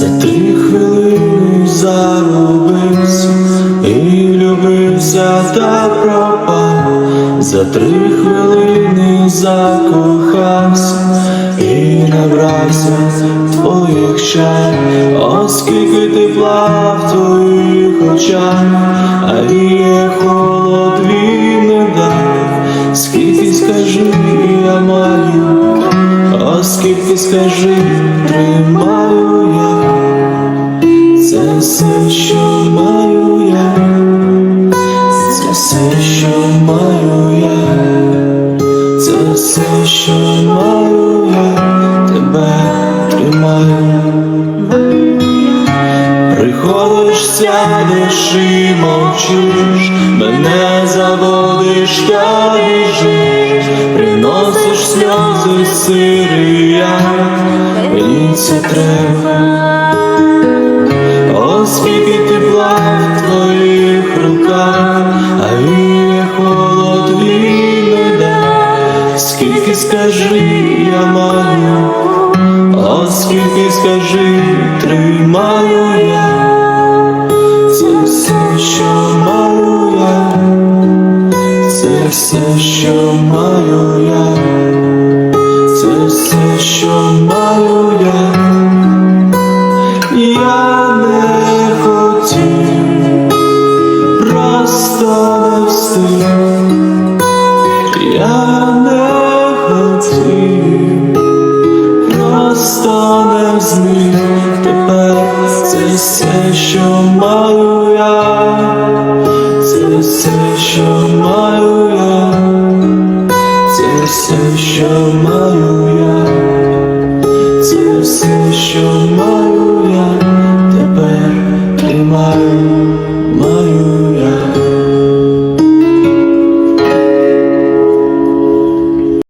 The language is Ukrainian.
три хвилини загубився і влюбився та пропав, за три хвилини закохався і набрався твоїх чар, оскільки тепла в твоїх очах, а є холод він не дав, скільки скажи, я маю, оскільки скажи, тримаю я, все, що маю я, це все, що маю я, це все, що маю я, тебе тримаю. Приходиш, сядеш і мовчиш, мене заводиш та біжиш, приносиш сльози сирі я, мені це треба, оскільки тепла в твоїх руках, а віє холод він не дав, скільки скажи, я маю. Оскільки скажи, тримаю я, це все, що маю я, це все, що маю я, я. Не хотів просто це все, що маю я, це все, що маю це все, що маю це все, що маю